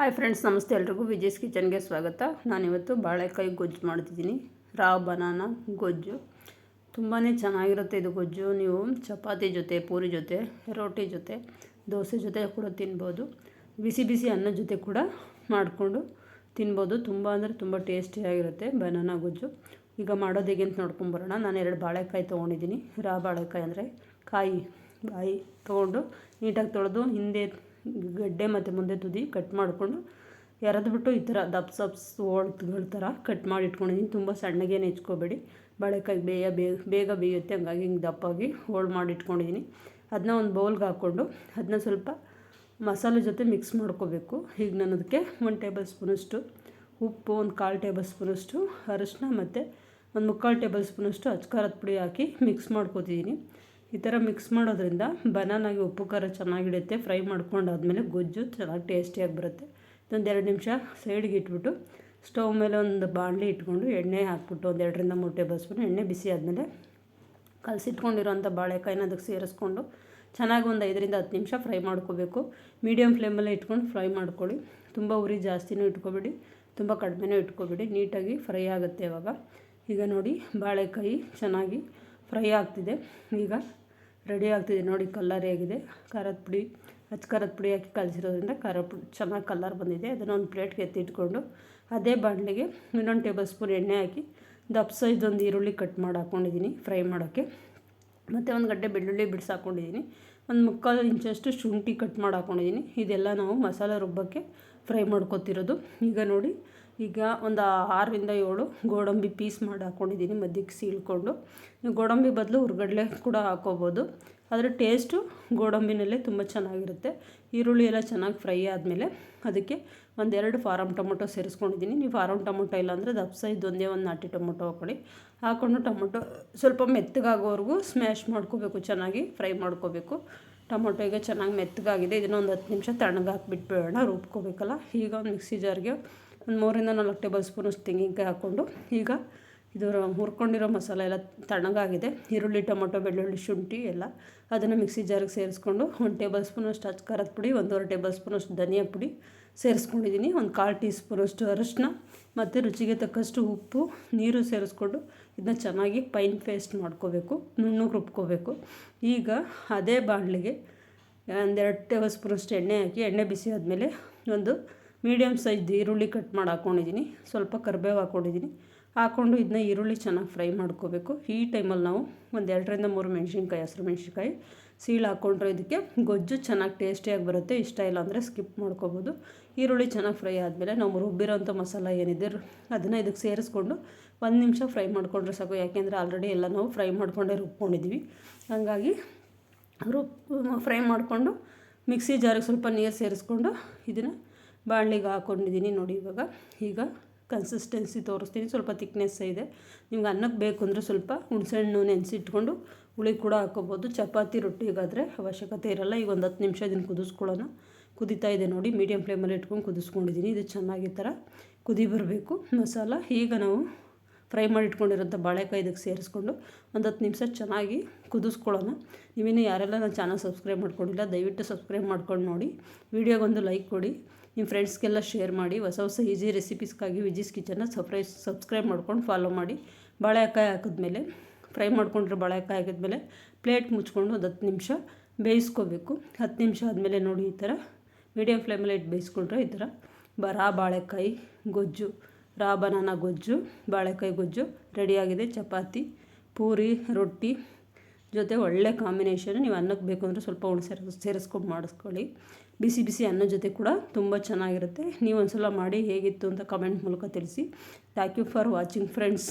Hi friends ನಮಸ್ತೆ ಎಲ್ರಿಗೂ. ವಿಜಯ್ಸ್ ಕಿಚನ್ಗೆ ಸ್ವಾಗತ. ನಾನಿವತ್ತು ಬಾಳೆಕಾಯಿ ಗೊಜ್ಜು ಮಾಡ್ತಿದ್ದೀನಿ. ರಾವ್ ಬನಾನ ಗೊಜ್ಜು. ತುಂಬಾ ಚೆನ್ನಾಗಿರುತ್ತೆ ಇದು ಗೊಜ್ಜು. ನೀವು ಚಪಾತಿ ಜೊತೆ, ಪೂರಿ ಜೊತೆ, ರೋಟಿ ಜೊತೆ, ದೋಸೆ ಜೊತೆ ಕೂಡ ತಿನ್ಬೋದು. ಬಿಸಿ ಬಿಸಿ ಅನ್ನ ಜೊತೆ ಕೂಡ ಮಾಡಿಕೊಂಡು ತಿನ್ಬೋದು. ತುಂಬ ಅಂದರೆ ತುಂಬ ಟೇಸ್ಟಿಯಾಗಿರುತ್ತೆ ಬನಾನಾ ಗೊಜ್ಜು. ಈಗ ಮಾಡೋದು ಹೇಗೆ ಅಂತ ನೋಡ್ಕೊಂಬರೋಣ ನಾನು ಎರಡು ಬಾಳೆಕಾಯಿ ತೊಗೊಂಡಿದ್ದೀನಿ. ರಾ ಬಾಳೆಕಾಯಿ ಅಂದರೆ ಕಾಯಿ ಬಾಯಿ ತೊಗೊಂಡು ನೀಟಾಗಿ ತೊಳೆದು ಹಿಂದೆ ಗಡ್ಡೆ ಮತ್ತು ಮುಂದೆ ತುದಿ ಕಟ್ ಮಾಡಿಕೊಂಡು ಎರೆದ್ಬಿಟ್ಟು ಈ ಥರ ದಪ್ಪ ಸಪ್ಸ್ ಓಳ್ತ್ಗಳ ಥರ ಕಟ್ ಮಾಡಿ ಇಟ್ಕೊಂಡಿದ್ದೀನಿ ತುಂಬ ಸಣ್ಣಗೆ ಹೆಚ್ಕೋಬೇಡಿ. ಬಾಳೆಕಾಯಿ ಬೇಯ ಬೇಗ ಬೇಗ ಬೇಯುತ್ತೆ. ಹಂಗಾಗಿ ಹಿಂಗೆ ದಪ್ಪಾಗಿ ಹೋಳು ಮಾಡಿ ಇಟ್ಕೊಂಡಿದ್ದೀನಿ ಅದನ್ನ ಒಂದು ಬೌಲ್ಗೆ ಹಾಕ್ಕೊಂಡು ಅದನ್ನ ಸ್ವಲ್ಪ ಮಸಾಲೆ ಜೊತೆ ಮಿಕ್ಸ್ ಮಾಡ್ಕೋಬೇಕು. ಈಗ ನಾನು ಅದಕ್ಕೆ ಒಂದು ಟೇಬಲ್ ಸ್ಪೂನಷ್ಟು ಉಪ್ಪು, ಒಂದು ಕಾಲು ಟೇಬಲ್ ಸ್ಪೂನಷ್ಟು ಅರಶಿನ ಮತ್ತು ಒಂದು ಮುಕ್ಕಾಲು ಟೇಬಲ್ ಸ್ಪೂನಷ್ಟು ಅಚ್ಕಾರದ ಪುಡಿ ಹಾಕಿ ಮಿಕ್ಸ್ ಮಾಡ್ಕೋತಿದ್ದೀನಿ ಈ ಥರ ಮಿಕ್ಸ್ ಮಾಡೋದ್ರಿಂದ ಬನಾನಾಗಿ ಉಪ್ಪು, ಖಾರ ಚೆನ್ನಾಗಿಡುತ್ತೆ ಫ್ರೈ ಮಾಡ್ಕೊಂಡಾದ್ಮೇಲೆ ಗೊಜ್ಜು ಚೆನ್ನಾಗಿ ಟೇಸ್ಟಿಯಾಗಿ ಬರುತ್ತೆ. ಒಂದು ಎರಡು ನಿಮಿಷ ಸೈಡ್ಗೆ ಇಟ್ಬಿಟ್ಟು ಸ್ಟವ್ ಮೇಲೆ ಒಂದು ಬಾಣಲಿ ಇಟ್ಕೊಂಡು ಎಣ್ಣೆ ಹಾಕ್ಬಿಟ್ಟು ಒಂದು ಎರಡರಿಂದ ಮೂರು ಟೇಬಲ್ ಸ್ಪೂನ್ ಎಣ್ಣೆ ಬಿಸಿ ಆದಮೇಲೆ ಕಲಸಿಟ್ಕೊಂಡಿರೋಂಥ ಬಾಳೆಕಾಯಿನ ಅದಕ್ಕೆ ಸೇರಿಸ್ಕೊಂಡು ಚೆನ್ನಾಗಿ ಒಂದು ಐದರಿಂದ ಹತ್ತು ನಿಮಿಷ ಫ್ರೈ ಮಾಡ್ಕೋಬೇಕು. ಮೀಡಿಯಮ್ ಫ್ಲೇಮಲ್ಲೇ ಇಟ್ಕೊಂಡು ಫ್ರೈ ಮಾಡ್ಕೊಳ್ಳಿ. ತುಂಬ ಉರಿ ಜಾಸ್ತಿನೂ ಇಟ್ಕೊಬೇಡಿ, ತುಂಬ ಕಡಿಮೆನೂ ಇಟ್ಕೊಬೇಡಿ. ನೀಟಾಗಿ ಫ್ರೈ ಆಗುತ್ತೆ ಇವಾಗ. ಈಗ ನೋಡಿ, ಬಾಳೆಕಾಯಿ ಚೆನ್ನಾಗಿ ಫ್ರೈ ಆಗ್ತಿದೆ. ಈಗ ರೆಡಿ ಆಗ್ತಿದೆ ನೋಡಿ ಕಲ್ಲರ್ ಹೇಗಿದೆ. ಖಾರದ ಪುಡಿ, ಹಚ್ಚ ಖಾರದ ಪುಡಿ ಹಾಕಿ ಕಲಸಿರೋದ್ರಿಂದ ಖಾರ ಪುಡಿ ಚೆನ್ನಾಗಿ ಕಲ್ಲರ್ ಬಂದಿದೆ. ಅದನ್ನು ಒಂದು ಪ್ಲೇಟ್ಗೆ ಎತ್ತಿಟ್ಕೊಂಡು ಅದೇ ಬಾಣಲೆಗೆ ಇನ್ನೊಂದು ಟೇಬಲ್ ಸ್ಪೂನ್ ಎಣ್ಣೆ ಹಾಕಿ ದಪ್ಪ ಒಂದು ಈರುಳ್ಳಿ ಕಟ್ ಮಾಡಿ ಹಾಕ್ಕೊಂಡಿದ್ದೀನಿ ಫ್ರೈ ಮಾಡೋಕ್ಕೆ ಮತ್ತು ಒಂದು ಗಡ್ಡೆ ಬೆಳ್ಳುಳ್ಳಿ ಬಿಡಿಸಿ ಹಾಕ್ಕೊಂಡಿದ್ದೀನಿ ಒಂದು ಮುಕ್ಕಾಲು ಇಂಚಷ್ಟು ಶುಂಠಿ ಕಟ್ ಮಾಡಿ ಹಾಕ್ಕೊಂಡಿದ್ದೀನಿ ಇದೆಲ್ಲ ನಾವು ಮಸಾಲೆ ರುಬ್ಬಕ್ಕೆ ಫ್ರೈ ಮಾಡ್ಕೊತಿರೋದು. ಈಗ ನೋಡಿ, ಈಗ ಒಂದು ಆರರಿಂದ ಏಳು ಗೋಡಂಬಿ ಪೀಸ್ ಮಾಡಿ ಹಾಕ್ಕೊಂಡಿದ್ದೀನಿ ಮಧ್ಯಕ್ಕೆ ಸೀಳ್ಕೊಂಡು. ಗೋಡಂಬಿ ಬದಲು ಹುರ್ಗಡ್ಲೆ ಕೂಡ ಹಾಕ್ಕೋಬೋದು ಆದರೆ ಟೇಸ್ಟು ಗೋಡಂಬಿನಲ್ಲೇ ತುಂಬ ಚೆನ್ನಾಗಿರುತ್ತೆ. ಈರುಳ್ಳಿ ಎಲ್ಲ ಚೆನ್ನಾಗಿ ಫ್ರೈ ಆದಮೇಲೆ ಅದಕ್ಕೆ ಒಂದೆರಡು ಫಾರಮ್ ಟೊಮೊಟೊ ಸೇರಿಸ್ಕೊಂಡಿದ್ದೀನಿ. ನೀವು ಫಾರಮ್ ಟೊಮೊಟೊ ಇಲ್ಲಾಂದರೆ ದಪ್ಸ ಇದೊಂದೇ ಒಂದು ನಾಟಿ ಟೊಮೊಟೊ ಹಾಕೊಳ್ಳಿ. ಹಾಕ್ಕೊಂಡು ಟೊಮೊಟೊ ಸ್ವಲ್ಪ ಮೆತ್ತಗಾಗೋವರೆಗೂ ಸ್ಮ್ಯಾಶ್ ಮಾಡ್ಕೋಬೇಕು, ಚೆನ್ನಾಗಿ ಫ್ರೈ ಮಾಡ್ಕೋಬೇಕು. ಟೊಮೊಟೊ ಈಗ ಚೆನ್ನಾಗಿ ಮೆತ್ತಗಾಗಿದೆ. ಇದನ್ನು ಒಂದು ಹತ್ತು ನಿಮಿಷ ತಣ್ಣಗೆ ಹಾಕ್ಬಿಟ್ಬಿಡೋಣ ರುಬ್ಕೋಬೇಕಲ್ಲ. ಈಗ ಒಂದು ಮಿಕ್ಸಿ ಜಾರ್ಗೆ ಒಂದು ಮೂರಿಂದ ನಾಲ್ಕು ಟೇಬಲ್ ಸ್ಪೂನಷ್ಟು ತೆಂಗಿನಕಾಯಿ ಹಾಕ್ಕೊಂಡು ಈಗ ಇದು ಹುರ್ಕೊಂಡಿರೋ ಮಸಾಲೆ ಎಲ್ಲ ತಣ್ಣಗಾಗಿದೆ. ಈರುಳ್ಳಿ, ಟೊಮೊಟೊ, ಬೆಳ್ಳುಳ್ಳಿ, ಶುಂಠಿ ಎಲ್ಲ ಅದನ್ನು ಮಿಕ್ಸಿ ಜಾರಿಗೆ ಸೇರಿಸ್ಕೊಂಡು ಒಂದು ಟೇಬಲ್ ಸ್ಪೂನಷ್ಟು ಅಚ್ಚ ಖಾರದ ಪುಡಿ, ಒಂದೂವರೆ ಟೇಬಲ್ ಸ್ಪೂನಷ್ಟು ಧನಿಯಾ ಪುಡಿ ಸೇರಿಸ್ಕೊಂಡಿದ್ದೀನಿ ಒಂದು ಕಾಲು ಟೀ ಸ್ಪೂನಷ್ಟು ಅರಶಿನ ಮತ್ತು ರುಚಿಗೆ ತಕ್ಕಷ್ಟು ಉಪ್ಪು, ನೀರು ಸೇರಿಸ್ಕೊಂಡು ಇದನ್ನ ಚೆನ್ನಾಗಿ ಪೈನ್ ಪೇಸ್ಟ್ ಮಾಡ್ಕೋಬೇಕು, ನುಣ್ಣಗೆ ರುಬ್ಕೋಬೇಕು. ಈಗ ಅದೇ ಬಾಣಲಿಗೆ ಒಂದೆರಡು ಟೇಬಲ್ ಸ್ಪೂನಷ್ಟು ಎಣ್ಣೆ ಹಾಕಿ, ಎಣ್ಣೆ ಬಿಸಿ ಆದಮೇಲೆ ಒಂದು ಮೀಡಿಯಮ್ ಸೈಜ್ ಈರುಳ್ಳಿ ಕಟ್ ಮಾಡಿ ಹಾಕ್ಕೊಂಡಿದ್ದೀನಿ ಸ್ವಲ್ಪ ಕರಿಬೇವು ಹಾಕ್ಕೊಂಡಿದ್ದೀನಿ ಹಾಕ್ಕೊಂಡು ಇದನ್ನ ಈರುಳ್ಳಿ ಚೆನ್ನಾಗಿ ಫ್ರೈ ಮಾಡ್ಕೋಬೇಕು. ಈ ಟೈಮಲ್ಲಿ ನಾವು ಒಂದು ಎರಡರಿಂದ ಮೂರು ಮೆಣಸಿನ್ಕಾಯಿ, ಹಸಿರು ಮೆಣಸಿನ್ಕಾಯಿ ಸೀಳು ಹಾಕ್ಕೊಂಡ್ರೆ ಇದಕ್ಕೆ ಗೊಜ್ಜು ಚೆನ್ನಾಗಿ ಟೇಸ್ಟಿಯಾಗಿ ಬರುತ್ತೆ. ಇಷ್ಟ ಇಲ್ಲ ಅಂದರೆ ಸ್ಕಿಪ್ ಮಾಡ್ಕೋಬೋದು. ಈರುಳ್ಳಿ ಚೆನ್ನಾಗಿ ಫ್ರೈ ಆದಮೇಲೆ ನಾವು ರುಬ್ಬಿರೋಂಥ ಮಸಾಲ ಏನಿದೆ ಅದನ್ನು ಇದಕ್ಕೆ ಸೇರಿಸ್ಕೊಂಡು ಒಂದು ನಿಮಿಷ ಫ್ರೈ ಮಾಡಿಕೊಂಡ್ರೆ ಸಾಕು. ಯಾಕೆಂದರೆ ಆಲ್ರೆಡಿ ಎಲ್ಲ ನಾವು ಫ್ರೈ ಮಾಡಿಕೊಂಡೇ ರುಬ್ಕೊಂಡಿದ್ವಿ. ಹಾಗಾಗಿ ರುಬ್ ಫ್ರೈ ಮಾಡಿಕೊಂಡು ಮಿಕ್ಸಿ ಜಾರಿಗೆ ಸ್ವಲ್ಪ ನೀರು ಸೇರಿಸ್ಕೊಂಡು ಇದನ್ನು ಬಾಣಲಿಗೆ ಹಾಕ್ಕೊಂಡಿದ್ದೀನಿ ನೋಡಿ ಇವಾಗ. ಈಗ ಕನ್ಸಿಸ್ಟೆನ್ಸಿ ತೋರಿಸ್ತೀನಿ. ಸ್ವಲ್ಪ ತಿಕ್ನೆಸ್ ಇದೆ. ನಿಮ್ಗೆ ಅನ್ನಕ್ಕೆ ಬೇಕು ಅಂದರೆ ಸ್ವಲ್ಪ ಹುಣಸೆಹಣ್ಣು ನೆನೆಸಿಟ್ಕೊಂಡು ಹುಳಿ ಕೂಡ ಹಾಕ್ಕೋಬೋದು. ಚಪಾತಿ, ರೊಟ್ಟಿಗಾದರೆ ಅವಶ್ಯಕತೆ ಇರಲ್ಲ. ಈಗ ಒಂದು ಹತ್ತು ನಿಮಿಷ ಇದನ್ನು ಕುದಿಸ್ಕೊಳ್ಳೋಣ. ಕುದೀತಾ ಇದೆ ನೋಡಿ ಮೀಡಿಯಮ್ ಫ್ಲೇಮಲ್ಲಿ ಇಟ್ಕೊಂಡು ಕುದಿಸ್ಕೊಂಡಿದ್ದೀನಿ ಇದು ಚೆನ್ನಾಗಿ ಥರ ಕುದಿ ಬರಬೇಕು. ಮಸಾಲ ಈಗ ನಾವು ಫ್ರೈ ಮಾಡಿ ಇಟ್ಕೊಂಡಿರೋಂಥ ಬಾಳೆಕಾಯಿ ಇದಕ್ಕೆ ಸೇರಿಸ್ಕೊಂಡು ಒಂದು ಹತ್ತು ನಿಮಿಷ ಚೆನ್ನಾಗಿ ಕುದಿಸ್ಕೊಳ್ಳೋಣ. ನೀವಿನ್ನೂ ಯಾರೆಲ್ಲ ನನ್ನ ಚಾನಲ್ ಸಬ್ಸ್ಕ್ರೈಬ್ ಮಾಡ್ಕೊಂಡಿಲ್ಲ, ದಯವಿಟ್ಟು ಸಬ್ಸ್ಕ್ರೈಬ್ ಮಾಡ್ಕೊಂಡು ನೋಡಿ. ವೀಡಿಯೋಗೊಂದು ಲೈಕ್ ಕೊಡಿ. ನಿಮ್ಮ ಫ್ರೆಂಡ್ಸ್ಗೆಲ್ಲ ಶೇರ್ ಮಾಡಿ, ಹೊಸ ಹೊಸ ಈಸಿ ರೆಸಿಪೀಸ್ಗಾಗಿ ವಿಜಿಸ್ ಕಿಚನ್ನ ಸಪ್ರೈ, ಸಬ್ಸ್ಕ್ರೈಬ್ ಮಾಡ್ಕೊಂಡು ಫಾಲೋ ಮಾಡಿ. ಬಾಳೆಕಾಯಿ ಹಾಕಿದ್ಮೇಲೆ, ಫ್ರೈ ಮಾಡ್ಕೊಂಡ್ರೆ ಬಾಳೆಕಾಯಿ ಹಾಕಿದ್ಮೇಲೆ, ಪ್ಲೇಟ್ ಮುಚ್ಕೊಂಡು ಒಂದು ಹತ್ತು ನಿಮಿಷ ಬೇಯಿಸ್ಕೋಬೇಕು. ಹತ್ತು ನಿಮಿಷ ಆದಮೇಲೆ ನೋಡಿ ಈ ಥರ ಮೀಡಿಯಮ್ ಫ್ಲೇಮಲ್ಲಿ ಇಟ್ಟು ಬೇಯಿಸ್ಕೊಂಡ್ರೆ ಈ ಥರ. ಬರಾ ಬಾಳೆಕಾಯಿ ಗೊಜ್ಜು, ರಾ ಬನಾನ ಗೊಜ್ಜು, ಬಾಳೆಕಾಯಿ ಗೊಜ್ಜು ರೆಡಿಯಾಗಿದೆ ಚಪಾತಿ, ಪೂರಿ, ರೊಟ್ಟಿ ಜೊತೆ ಒಳ್ಳೆ ಕಾಂಬಿನೇಷನ್ ನೀವು ಅನ್ನಕ್ಕೆ ಬೇಕು ಅಂದರೆ ಸ್ವಲ್ಪ ಹುಣಸೆ ಸೇರಿಸ್ಕೊಂಡು ಮಾಡಿಸ್ಕೊಳ್ಳಿ. ಬಿಸಿ ಬಿಸಿ ಅನ್ನ ಜೊತೆ ಕೂಡ ತುಂಬ ಚೆನ್ನಾಗಿರುತ್ತೆ. ನೀವು ಒಂದು ಸಲ ಮಾಡಿ ಹೇಗಿತ್ತು ಅಂತ ಕಮೆಂಟ್ ಮೂಲಕ ತಿಳಿಸಿ. Thank you for watching friends